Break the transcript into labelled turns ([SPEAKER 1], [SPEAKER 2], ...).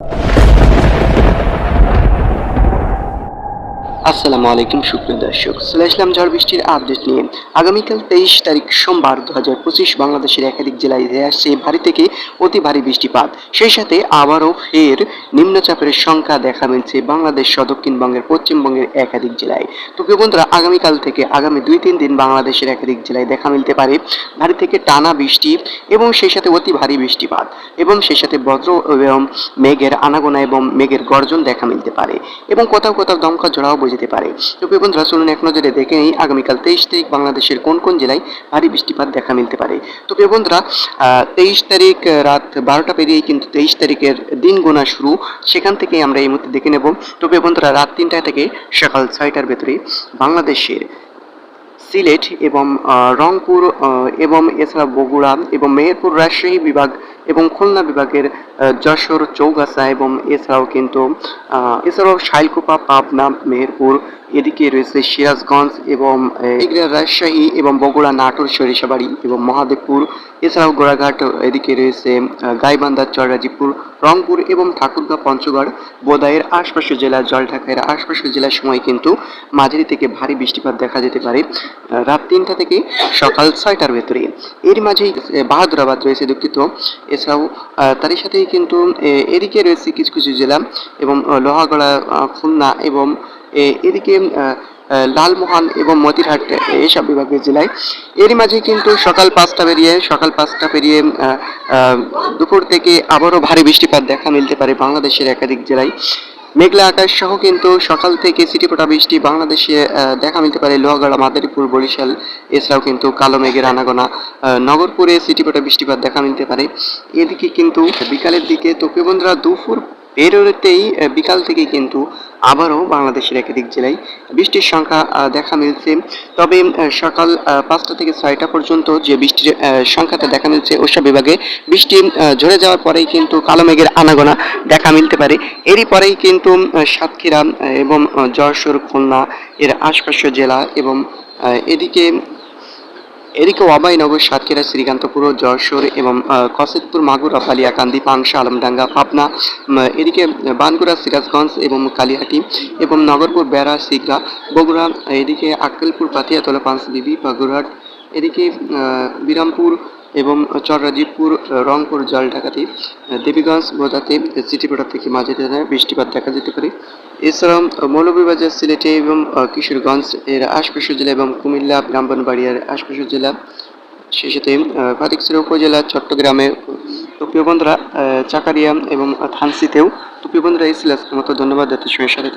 [SPEAKER 1] you আসসালামু আলাইকুম, সুপ্রিয় দর্শক। চলে ঝড় বৃষ্টির আপডেট নিয়ে। আগামীকাল তেইশ তারিখ সোমবার দু হাজার পঁচিশ বাংলাদেশের একাধিক জেলায় ধেয়ে আসছে ভারী থেকে অতি ভারী বৃষ্টিপাত। সেই সাথে আবারও ফের নিম্নচাপের সংখ্যা দেখা মিলছে বাংলাদেশ সহ দক্ষিণবঙ্গের, পশ্চিমবঙ্গের একাধিক জেলায়। তো প্রিয় বন্ধুরা, আগামীকাল থেকে আগামী দুই তিন দিন বাংলাদেশের একাধিক জেলায় দেখা মিলতে পারে ভারী থেকে টানা বৃষ্টি এবং সেই সাথে অতি ভারী বৃষ্টিপাত এবং সেই সাথে বজ্র এবং মেঘের আনাগোনা এবং মেঘের গর্জন দেখা মিলতে পারে। এবং কোথাও কোথাও দমকা ঝোড়াও বোঝাতে পারে। তো বন্ধুরা, চলুন এক নজরে দেখে নিই আগামীকাল তেইশ তারিখ বাংলাদেশের কোন কোন জেলায় ভারী বৃষ্টিপাত দেখা মিলতে পারে। তো প্রিয় বন্ধুরা তেইশ তারিখ রাত বারোটা পেরিয়েই কিন্তু তেইশ তারিখের দিন গোনা শুরু। সেখান থেকে আমরা এই মুহূর্তে দেখে নেব। তো প্রিয় বন্ধুরা, রাত তিনটা থেকে সকাল ছয়টার ভেতরে বাংলাদেশের সিলেট এবং রংপুর এবং এছাড়া বগুড়া এবং মেহেরপুর রাজশাহী বিভাগ এবং খুলনা বিভাগের যশোর চৌগাছা এবং এছাড়াও কিন্তু এছাড়াও শাইলকুপা পাবনা মেহেরপুর এদিকে রয়েছে সিরাজগঞ্জ এবং রাজশাহী এবং বগুড়া নাটোর সরিষাবাড়ি এবং মহাদেবপুর। এছাড়াও গোড়াঘাট এদিকে রয়েছে আহ, গাইবান্ধা চররাজিপুর রংপুর এবং ঠাকুরগাঁ পঞ্চগড়। বোদাইয়ের আশপাশের জেলা জলঢাকার আশপাশের জেলার সময় কিন্তু মাঝারি থেকে ভারী বৃষ্টিপাত দেখা যেতে পারে রাত তিনটা থেকে সকাল ছয়টার ভেতরে। এর মাঝেই বাহাদুরাবাদ রয়েছে দুঃখিত। এছাড়াও তারই সাথেই কিন্তু এদিকে রয়েছে কিছু কিছু জেলা এবং লোহাগড়া খুলনা এবং এদিকে লালমোহন এবং মতিরহাট এইসব বিভাগের জেলায়। এর মাঝে কিন্তু সকাল পাঁচটা পেরিয়ে, সকাল পাঁচটা পেরিয়ে দুপুর থেকে আবারও ভারী বৃষ্টিপাত দেখা মিলতে পারে বাংলাদেশের একাধিক জেলায়। মেঘলা আকাশ সহ কিন্তু সকাল থেকে সিটিপোটা বৃষ্টি বাংলাদেশে দেখা মিলতে পারে। লোহাগড়া, মাদারীপুর, বরিশাল, এছাড়াও কিন্তু কালো মেঘের আনাগোনা নগরপুরে সিটিপোটা বৃষ্টিপাত দেখা মিলতে পারে। এদিকে কিন্তু বিকালের দিকে তো দুপুর বেরোতেই আহ, বিকাল থেকে কিন্তু আবারও বাংলাদেশের একাধিক জেলায় বৃষ্টির সংখ্যা দেখা মিলছে। তবে সকাল পাঁচটা থেকে ছয়টা পর্যন্ত যে বৃষ্টির সংখ্যাটা দেখা মিলছে ওসব বিভাগে বৃষ্টি ঝরে যাওয়ার পরেই কিন্তু কালো মেঘের আনাগোনা দেখা মিলতে পারে। এরই পরেই কিন্তু সাতক্ষীরা এবং যশোর খুলনা এর আশপাশের জেলা এবং এদিকে এদিকে অবাইনগর সাতক্ষীরা, শ্রীকান্তপুর, যশোর এবং কসেদপুর মাগুরা পালিয়াকান্দি পাংশা, আলমডাঙ্গা, পাবনা এদিকে বানগুড়া সিরাজগঞ্জ এবং কালিহাটি এবং নগরপুর, বেড়া, সিগড়া, বগুড়া, এদিকে আক্কেলপুর, পাতিয়াতলা পাঁচবিবি বাগুরহাট, এদিকে বিরামপুর এবং চররাজীবপুর, রংপুর জল জলঢাকাতে দেবীগঞ্জ বোদাতে সিটিপেটা থেকে মাঝে বৃষ্টিপাত দেখা যেতে পারে। এছাড়াও, মৌলভীবাজার, সিলেটে এবং কিশোরগঞ্জ এর আশপাশের জেলা এবং কুমিল্লা, ব্রাহ্মণবাড়িয়ার আশপাশের জেলা সেই সাথে ফটিকছড়ি উপজেলা, চট্টগ্রামে তো বন্ধুরা চাকারিয়া এবং থানসিতেও বন্ধুরা এই মতো ধন্যবাদ এত সময়ের সাথে